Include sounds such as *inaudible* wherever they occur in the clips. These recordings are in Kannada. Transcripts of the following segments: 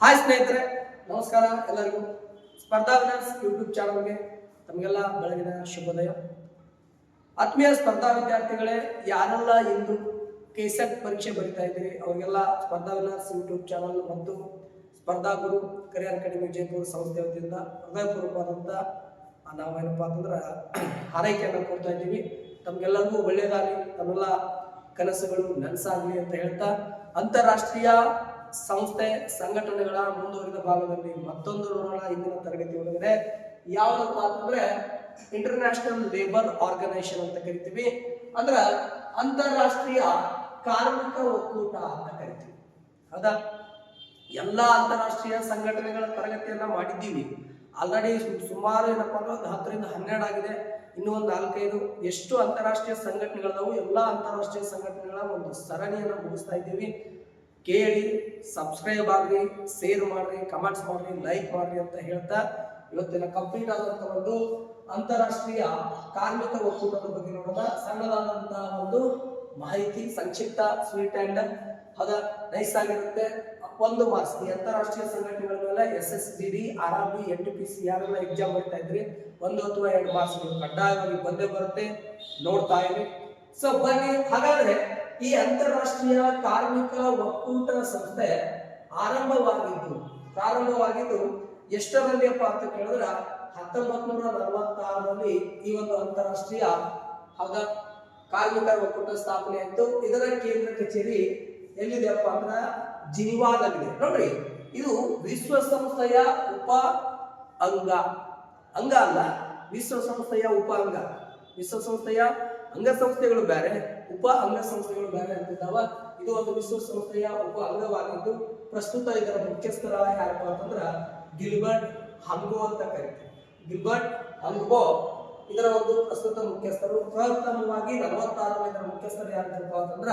ಹಾಯ್ ಸ್ನೇಹಿತರೆ, ನಮಸ್ಕಾರ ಎಲ್ಲರಿಗೂ. ಸ್ಪರ್ಧಾ ವಿನರ್ಸ್ ಯೂಟ್ಯೂಬ್ ಚಾನಲ್ಗೆ ತಮಗೆಲ್ಲ ಬೆಳಗಿನ ಶುಭೋದಯ. ಆತ್ಮೀಯ ಸ್ಪರ್ಧಾ ವಿದ್ಯಾರ್ಥಿಗಳೇ, ಯಾರೆಲ್ಲ ಇಂದು ಕೆಸೆಟ್ ಪರೀಕ್ಷೆ ಬರಿತಾ ಇದ್ದೀರಿ, ಅವರಿಗೆಲ್ಲ ಸ್ಪರ್ಧಾ ವಿನರ್ಸ್ ಯೂಟ್ಯೂಬ್ ಚಾನಲ್ ಮತ್ತು ಸ್ಪರ್ಧಾ ಗುರು ಕರಿಯರ್ ಅಕಾಡೆಮಿ ವಿಜಯಪುರ ಸಂಸ್ಥೆ ವತಿಯಿಂದ ಹೃದಯಪೂರ್ವಕವಾದಂಥ ನಾವೇನಪ್ಪ ಅಂತಂದ್ರೆ *clears throat* ಹಾರೈಕೆಯನ್ನು ಕೊಡ್ತಾ ಇದ್ದೀವಿ. ತಮಗೆಲ್ಲರಿಗೂ ಒಳ್ಳೆಯದಾಗಲಿ ತಮ್ಮೆಲ್ಲ ಕನಸುಗಳು ನನಸಾಗಲಿ ಅಂತ ಹೇಳ್ತಾ ಅಂತಾರಾಷ್ಟ್ರೀಯ ಸಂಸ್ಥೆ, ಸಂಘಟನೆಗಳ ಮುಂದುವರಿದ ಭಾಗದಲ್ಲಿ ಮತ್ತೊಂದು ನೋಡೋಣ ಇಂದಿನ ತರಗತಿ ಒಳಗಡೆ. ಯಾವ್ದಪ್ಪ ಅಂತಂದ್ರೆ ಇಂಟರ್ನ್ಯಾಷನಲ್ ಲೇಬರ್ ಆರ್ಗನೈಸೇಷನ್ ಅಂತ ಕರಿತೀವಿ. ಅಂದ್ರ ಅಂತಾರಾಷ್ಟ್ರೀಯ ಕಾರ್ಮಿಕ ಒಕ್ಕೂಟ ಅಂತ ಕರಿತೀವಿ. ಹೌದಾ? ಎಲ್ಲಾ ಅಂತಾರಾಷ್ಟ್ರೀಯ ಸಂಘಟನೆಗಳ ತರಗತಿಯನ್ನ ಮಾಡಿದ್ದೀವಿ. ಆಲ್ರೆಡಿ ಸುಮಾರು ಏನಪ್ಪಾ ಅಂದ್ರೆ ಒಂದು ಹತ್ತರಿಂದ ಹನ್ನೆರಡು ಆಗಿದೆ. ಇನ್ನೂ ಒಂದು ನಾಲ್ಕೈದು. ಎಷ್ಟು ಅಂತಾರಾಷ್ಟ್ರೀಯ ಸಂಘಟನೆಗಳದಾವು ಎಲ್ಲಾ ಅಂತಾರಾಷ್ಟ್ರೀಯ ಸಂಘಟನೆಗಳ ಒಂದು ಸರಣಿಯನ್ನ ಮುಗಿಸ್ತಾ ಇದ್ದೀವಿ. ಕೇಳಿ ಸಬ್ಸ್ಕ್ರೈಬ್ ಆಗ್ರಿ ಶೇರ್ ಮಾಡ್ರಿ ಕಮೆಂಟ್ಸ್ ಮಾಡ್ರಿ ಲೈಕ್ ಮಾಡ್ರಿ ಅಂತ ಹೇಳ್ತಾ ಇವತ್ತಿನ ಕಂಪ್ಲೀಟ್ ಆದಂತ ಒಂದು ಅಂತಾರಾಷ್ಟ್ರೀಯ ಕಾರ್ಮಿಕ ಒಕ್ಕೂಟದ ಬಗ್ಗೆ ನೋಡೋಣ. ಸಣ್ಣದಾದಂತಹ ಒಂದು ಮಾಹಿತಿ, ಸಂಕ್ಷಿಪ್ತ ಸ್ವೀಟ್ ಅಂಡ್ ಅದ ನೈಸ್ ಆಗಿರುತ್ತೆ. ಒಂದು ಮಾರ್ಕ್ಸ್, ಈ ಅಂತಾರಾಷ್ಟ್ರೀಯ ಸಂಘಟನೆಗಳ ಮೇಲೆ S S B D R R B N T P C ಯಾರೆಲ್ಲ ಎಕ್ಸಾಮ್ ಬರ್ತಾ ಇದ್ರಿ, ಒಂದು ಅಥವಾ ಎರಡು ಮಾರ್ಕ್ಸ್ ಕಡ್ಡಾಯವಾಗಿ ಬಂದೇ ಬರುತ್ತೆ. ನೋಡ್ತಾ ಇರಿ. ಸೊ ಬನ್ನಿ, ಹಾಗಾದ್ರೆ ಈ ಅಂತಾರಾಷ್ಟ್ರೀಯ ಕಾರ್ಮಿಕ ಒಕ್ಕೂಟ ಸಂಸ್ಥೆ ಆರಂಭವಾಗಿದ್ದು, ಪ್ರಾರಂಭವಾಗಿದ್ದು ಎಷ್ಟರಲ್ಲಿಯಪ್ಪ ಅಂತ ಕೇಳಿದ್ರ ಹತ್ತೊಂಬತ್ ನೂರ ನಲವತ್ತಾರರಲ್ಲಿ ಈ ಒಂದು ಅಂತಾರಾಷ್ಟ್ರೀಯ ಹಗ ಕಾರ್ಮಿಕರ ಒಕ್ಕೂಟ ಸ್ಥಾಪನೆ ಆಯಿತು. ಇದರ ಕೇಂದ್ರ ಕಚೇರಿ ಎಲ್ಲಿದೆಯಪ್ಪ ಅಂದ್ರೆ ಜಿನಿವಾದಲ್ಲಿದೆ. ನೋಡ್ರಿ, ಇದು ವಿಶ್ವಸಂಸ್ಥೆಯ ಉಪ ಅಂಗ. ಅಂಗ ಅಲ್ಲ, ವಿಶ್ವಸಂಸ್ಥೆಯ ಉಪ ಅಂಗ. ವಿಶ್ವಸಂಸ್ಥೆಯ ಅಂಗಸಂಸ್ಥೆಗಳು ಬೇರೆ, ಉಪ ಅಂಗಸಂಸ್ಥೆಗಳು ಬೇರೆ ಅಂತಿದ್ದಾವ. ಇದು ಒಂದು ವಿಶ್ವಸಂಸ್ಥೆಯ ಉಪ ಅಂಗವಾಗಿದ್ದು, ಪ್ರಸ್ತುತ ಇದರ ಮುಖ್ಯಸ್ಥರ ಯಾರಪ್ಪ ಅಂತಂದ್ರ ಗಿಲ್ಬರ್ಟ್ ಹಂಗೋ ಅಂತ ಕರೀತೀವಿ. ಗಿಲ್ಬರ್ಟ್ ಹಂಗೋ, ಇದರ ಒಂದು ಪ್ರಸ್ತುತ ಮುಖ್ಯಸ್ಥರು. ಪ್ರಥಮವಾಗಿ ನಲವತ್ತಾರು ಇದರ ಮುಖ್ಯಸ್ಥರು ಯಾರಪ್ಪ ಅಂತಂದ್ರ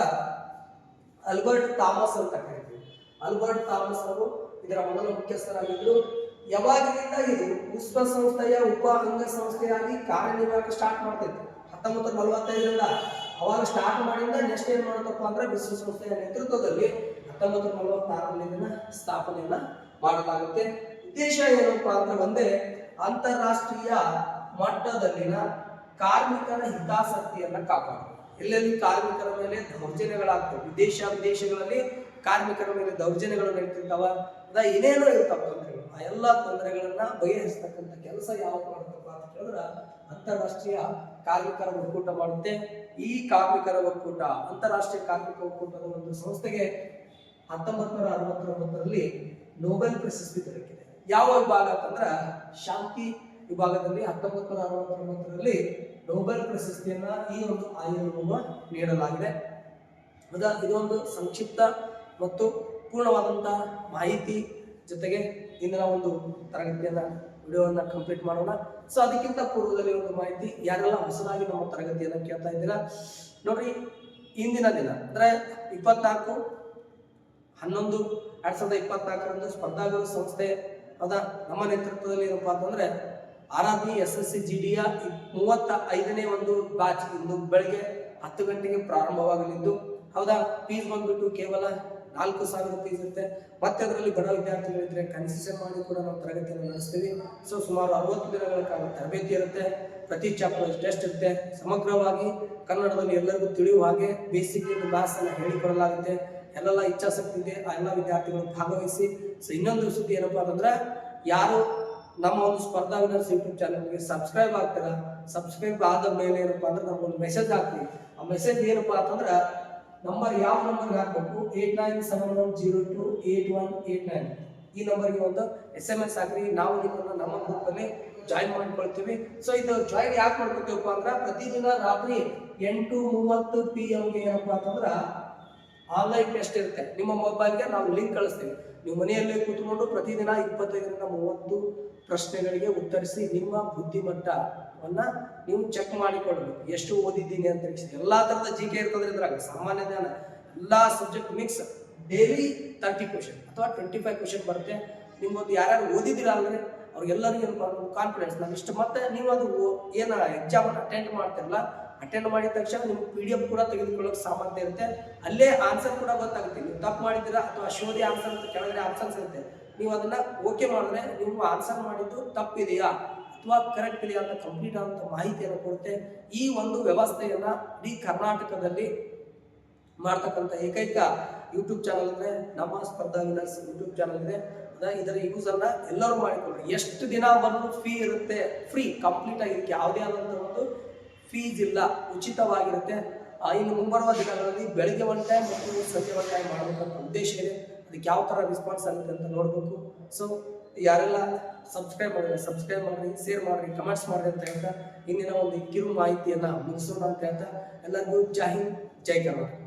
ಅಲ್ಬರ್ಟ್ ಥಾಮಸ್ ಅಂತ ಕರಿತೀವಿ. ಅಲ್ಬರ್ಟ್ ಥಾಮಸ್ ಅವರು ಇದರ ಮೊದಲ ಮುಖ್ಯಸ್ಥರಾಗಿದ್ರು. ಯಾವಾಗಿನಿಂದ ಇದು ವಿಶ್ವಸಂಸ್ಥೆಯ ಉಪ ಅಂಗ ಸಂಸ್ಥೆಯಾಗಿ ಕಾರ್ಯನಿರ್ವಾಹಕ ಸ್ಟಾರ್ಟ್ ಮಾಡ್ತಿತ್ತು. ಹತ್ತೊಂಬತ್ತು ನಲವತ್ತೈದರಿಂದ ಅವಾಗ ಸ್ಟಾರ್ಟ್ ಮಾಡಿಂದ ನೆಕ್ಸ್ಟ್ ಏನ್ ಮಾಡುತ್ತಪ್ಪ ಅಂದ್ರೆ ವಿಶ್ವಸಂಸ್ಥೆಯ ನೇತೃತ್ವದಲ್ಲಿ ಹತ್ತೊಂಬತ್ತು ನಲವತ್ತಾರರಲ್ಲಿ ಇದನ್ನ ಸ್ಥಾಪನೆಯನ್ನ ಮಾಡಲಾಗುತ್ತೆ. ಉದ್ದೇಶ ಏನಪ್ಪ ಅಂದ್ರೆ ಒಂದೇ, ಅಂತಾರಾಷ್ಟ್ರೀಯ ಮಟ್ಟದಲ್ಲಿನ ಕಾರ್ಮಿಕರ ಹಿತಾಸಕ್ತಿಯನ್ನ ಕಾಪಾಡೋದು. ಎಲ್ಲೆಲ್ಲಿ ಕಾರ್ಮಿಕರ ಮೇಲೆ ದೌರ್ಜನ್ಯಗಳಾಗ್ತವೆ? ವಿದೇಶ, ವಿದೇಶಗಳಲ್ಲಿ ಕಾರ್ಮಿಕರ ಮೇಲೆ ದೌರ್ಜನ್ಯಗಳು ನಡೀತಿರ್ತಾವ? ಅದ ಏನೇನೋ ಇರ್ತಾವ ತೊಂದರೆಗಳು ಆ ಎಲ್ಲಾ ತೊಂದರೆಗಳನ್ನ ಬಗೆಹರಿಸ್ತಕ್ಕಂಥ ಕೆಲಸ ಯಾವಾಗ ಮಾಡುತ್ತಪ್ಪ ಅಂತ ಹೇಳಿದ್ರೆ ಅಂತಾರಾಷ್ಟ್ರೀಯ ಕಾರ್ಮಿಕರ ಒಕ್ಕೂಟ ಮಾಡುತ್ತೆ. ಈ ಕಾರ್ಮಿಕರ ಒಕ್ಕೂಟ, ಅಂತಾರಾಷ್ಟ್ರೀಯ ಕಾರ್ಮಿಕ ಒಕ್ಕೂಟದ ಒಂದು ಸಂಸ್ಥೆಗೆ ಹತ್ತೊಂಬತ್ ನೂರ ಅರವತ್ತೊಂಬತ್ತರಲ್ಲಿ ನೋಬೆಲ್ ಪ್ರಶಸ್ತಿ ದೊರಕಿದೆ ಯಾವ ವಿಭಾಗ ಅಂತಂದ್ರ ಶಾಂತಿ ವಿಭಾಗದಲ್ಲಿ ಹತ್ತೊಂಬತ್ ನೂರ ಅರವತ್ತೊಂಬತ್ತರಲ್ಲಿ ನೊಬೆಲ್ ಪ್ರಶಸ್ತಿಯನ್ನ ಈ ಒಂದು ಆಯೋಗವನ್ನು ನೀಡಲಾಗಿದೆ. ಇದೊಂದು ಸಂಕ್ಷಿಪ್ತ ಮತ್ತು ಪೂರ್ಣವಾದಂತಹ ಮಾಹಿತಿ ಜೊತೆಗೆ ಇಂದಿನ ಒಂದು ತರಗತಿಯನ್ನ ವಿಡಿಯೋವನ್ನ ಕಂಪ್ಲೀಟ್ ಮಾಡೋಣ. ಸೊ ಅದಕ್ಕಿಂತ ಪೂರ್ವದಲ್ಲಿ ಒಂದು ಮಾಹಿತಿ, ಯಾರೆಲ್ಲ ಹೊಸದಾಗಿ ನಮ್ಮ ತರಗತಿಯನ್ನು ಕೇಳ್ತಾ ಇದ್ದೀರಾ? ನೋಡ್ರಿ, ಇಂದಿನ ದಿನ, ಅಂದ್ರೆ ಇಪ್ಪತ್ನಾಲ್ಕು, ಹನ್ನೊಂದು, ಎರಡ್ ಸಾವಿರದ ಇಪ್ಪತ್ನಾಲ್ಕರಂದು ಸ್ಪರ್ಧಾಗುರು ಸಂಸ್ಥೆ ಅದ ನಮ್ಮ ನೇತೃತ್ವದಲ್ಲಿ ಏನಪ್ಪಾ ಅಂತಂದ್ರೆ R R B S S C G ಡಿಯ ಮೂವತ್ತ ಐದನೇ ಒಂದು ಬ್ಯಾಚ್ ಇಂದು ಬೆಳಗ್ಗೆ ಹತ್ತು ಗಂಟೆಗೆ ಪ್ರಾರಂಭವಾಗಲಿದ್ದು. ಹೌದಾ? ಫೀಸ್ ಬಂದ್ಬಿಟ್ಟು ಕೇವಲ ನಾಲ್ಕು ಸಾವಿರ ಫೀಸ್ ಇರುತ್ತೆ. ಮತ್ತೆ ಅದರಲ್ಲಿ ಬಡ ವಿದ್ಯಾರ್ಥಿಗಳಿದ್ರೆ ಕನ್ಸೆಷನ್ ಮಾಡಿ ಕೂಡ ನಾವು ತರಗತಿಯನ್ನು ನಡೆಸ್ತೀವಿ. ಸೊ ಸುಮಾರು ಅರವತ್ತು ದಿನಗಳ ಕಾಲ ತರಬೇತಿ ಇರುತ್ತೆ. ಪ್ರತಿ ಚಾಪ್ಟರ್ ಟೆಸ್ಟ್ ಇರುತ್ತೆ. ಸಮಗ್ರವಾಗಿ ಕನ್ನಡದಲ್ಲಿ ಎಲ್ಲರಿಗೂ ತಿಳಿಯುವ ಹಾಗೆ ಬೇಸಿಕ್ ಅನ್ನು ಹೇಳಿಕೊಡಲಾಗುತ್ತೆ. ಎಲ್ಲೆಲ್ಲ ಇಚ್ಛಾಸಕ್ತಿ ಇದೆ, ಆ ಎಲ್ಲ ವಿದ್ಯಾರ್ಥಿಗಳು ಭಾಗವಹಿಸಿ. ಸೊ ಇನ್ನೊಂದು ಸುದ್ದಿ ಏನಪ್ಪಾ ಅಂತಂದ್ರೆ, ಯಾರು ನಮ್ಮ ಒಂದು ಸ್ಪರ್ಧಾ ವಿನರ್ಸ್ ಯೂಟ್ಯೂಬ್ ಚಾನಲ್ಗೆ ಸಬ್ಸ್ಕ್ರೈಬ್ ಆಗ್ತೀರಾ? ಸಬ್ಸ್ಕ್ರೈಬ್ ಆದ ಮೇಲೆ ಏನಪ್ಪಾ ಅಂದ್ರೆ ನಮ್ಗೊಂದು ಮೆಸೇಜ್ ಹಾಕ್ತೀವಿ ಆ ಮೆಸೇಜ್ ಏನಪ್ಪಾ ಅಂತಂದ್ರೆ ನಂಬರ್ ಯಾವ ನಂಬರ್ ಹಾಕಬೇಕು? Eight nine seven one zero two eight one eight nine ಈ ನಂಬರ್ಗೆ ಒಂದು ಎಸ್ ಎಂ ಎಸ್ ಹಾಕ್ರಿ. ನಾವು ನಿಮ್ಮನ್ನು ನಮ್ಮ ಗ್ರೂಪಲ್ಲಿ ಜಾಯಿನ್ ಮಾಡ್ಕೊಳ್ತೀವಿ. ಸೊ ಇದು ಜಾಯಿನ್ ಯಾಕೆ ಮಾಡ್ಕೊತೀವಪ್ಪ ಅಂದ್ರೆ ಪ್ರತಿದಿನ ರಾತ್ರಿ ಎಂಟು ಮೂವತ್ತು ಪಿ ಎಮ್ಗೆ ಏನಪ್ಪಾ ಅಂತಂದ್ರೆ ಆನ್ಲೈನ್ ಟೆಸ್ಟ್ ಇರುತ್ತೆ. ನಿಮ್ಮ ಮೊಬೈಲ್ಗೆ ನಾವು ಲಿಂಕ್ ಕಳಿಸ್ತೀವಿ. ನೀವು ಮನೆಯಲ್ಲೇ ಕೂತ್ಕೊಂಡು ಪ್ರತಿದಿನ ಇಪ್ಪತ್ತೈದರಿಂದ ಮೂವತ್ತು ಪ್ರಶ್ನೆಗಳಿಗೆ ಉತ್ತರಿಸಿ ನಿಮ್ಮ ಬುದ್ಧಿಮಟ್ಟವನ್ನ ನೀವು ಚೆಕ್ ಮಾಡಿಕೊಳ್ಬೇಕು ಎಷ್ಟು ಓದಿದ್ದೀನಿ ಅಂತ ಎಲ್ಲಾ ತರದ ಜಿ ಕೆ ಇರ್ತದೆ ಇದ್ರಾಗ, ಸಾಮಾನ್ಯ ಜ್ಞಾನ, ಎಲ್ಲಾ subject mix daily thirty question ಅಥವಾ ಟ್ವೆಂಟಿ ಫೈವ್ ಕ್ವಶನ್ ಬರುತ್ತೆ. ನಿಮ್ಮೊಂದು ಯಾರ್ಯಾರು ಓದಿದ್ದೀರಾ ಅಂದ್ರೆ ಅವ್ರಿಗೆಲ್ಲರಿಗೂ ಏನು ಕಾನ್ಫಿಡೆನ್ಸ್ ನಾನು ಇಷ್ಟು ಮತ್ತೆ ನೀವು ಅದು ಏನ ಎಕ್ಸಾಮ್ ಅಟೆಂಡ್ ಮಾಡ್ತಿರಲ್ಲ ಅಟೆಂಡ್ ಮಾಡಿದ ತಕ್ಷಣ ನಿಮ್ಗೆ ಪಿ ಡಿ ಎಫ್ ಕೂಡ ತೆಗೆದುಕೊಳ್ಳೋಕೆ ಸಾಮರ್ಥ್ಯ ಇರುತ್ತೆ. ಅಲ್ಲೇ ಆನ್ಸರ್ ಕೂಡ ಗೊತ್ತಾಗುತ್ತೆ. ನೀವು ತಪ್ಪು ಮಾಡಿದ್ದೀರಾ ಅಥವಾ ಶೋಧಿ ಆನ್ಸರ್ ಅಂತ ಕೆಳಗಡೆ ಆನ್ಸರ್ಸ್ ಇರುತ್ತೆ. ನೀವು ಅದನ್ನ ಓಕೆ ಮಾಡಿದ್ರೆ ನೀವು ಆನ್ಸರ್ ಮಾಡಿದ್ದು ತಪ್ಪಿದೆಯಾ? ಅಥವಾ ಕರೆಕ್ಟ್ಲಿ ಅಂತ ಕಂಪ್ಲೀಟ್ ಆದಂಥ ಮಾಹಿತಿಯನ್ನು ಕೊಡುತ್ತೆ ಈ ಒಂದು ವ್ಯವಸ್ಥೆಯನ್ನ ಇಡೀ ಕರ್ನಾಟಕದಲ್ಲಿ ಮಾಡ್ತಕ್ಕಂಥ ಏಕೈಕ ಯೂಟ್ಯೂಬ್ ಚಾನಲ್ ಅಂದ್ರೆ ನಮ್ಮ ಸ್ಪರ್ಧಾ ವಿನರ್ಸ್ ಯೂಟ್ಯೂಬ್ ಚಾನಲ್ ಇದೆ. ಇದರ ಯೂಸ್ ಅನ್ನ ಎಲ್ಲರೂ ಮಾಡಿಕೊಳ್ಳಿ. ಎಷ್ಟು ದಿನ ಬಂದು ಫೀ ಇರುತ್ತೆ. ಫ್ರೀ ಕಂಪ್ಲೀಟ್ ಆಗಿ ಯಾವುದೇ ಆದಂಥ ಒಂದು ಫೀಸ್ ಇಲ್ಲ. ಉಚಿತವಾಗಿರುತ್ತೆ. ಇನ್ನು ಮುಂಬರುವ ದಿನಗಳಲ್ಲಿ ಬೆಳಗ್ಗೆ ಒನ್ ಟೈಮ್ ಮತ್ತು ಸಂಜೆ ಒನ್ ಟೈಮ್ ಮಾಡಬೇಕಂತ ಉದ್ದೇಶ ಇದೆ. ಅದಕ್ಕೆ ಯಾವ ಥರ ರೆಸ್ಪಾನ್ಸ್ ಆಗುತ್ತೆ ಅಂತ ನೋಡಬೇಕು. ಸೊ ಯಾರೆಲ್ಲ ಸಬ್ಸ್ಕ್ರೈಬ್ ಮಾಡಿದ್ರೆ ಸಬ್ಸ್ಕ್ರೈಬ್ ಮಾಡಿ ಶೇರ್ ಮಾಡಿ ಕಮೆಂಟ್ಸ್ ಮಾಡಿ ಅಂತ ಹೇಳ್ತಾ, ಇಂದಿನ ಒಂದು ಕಿರು ಮಾಹಿತಿಯನ್ನು ಮುಗಿಸೋಣ ಅಂತ ಹೇಳ್ತಾ, ಎಲ್ಲರಿಗೂ ಜೈ ಹಿಂದ್, ಜೈ ಕರ್ನಾಟಕ.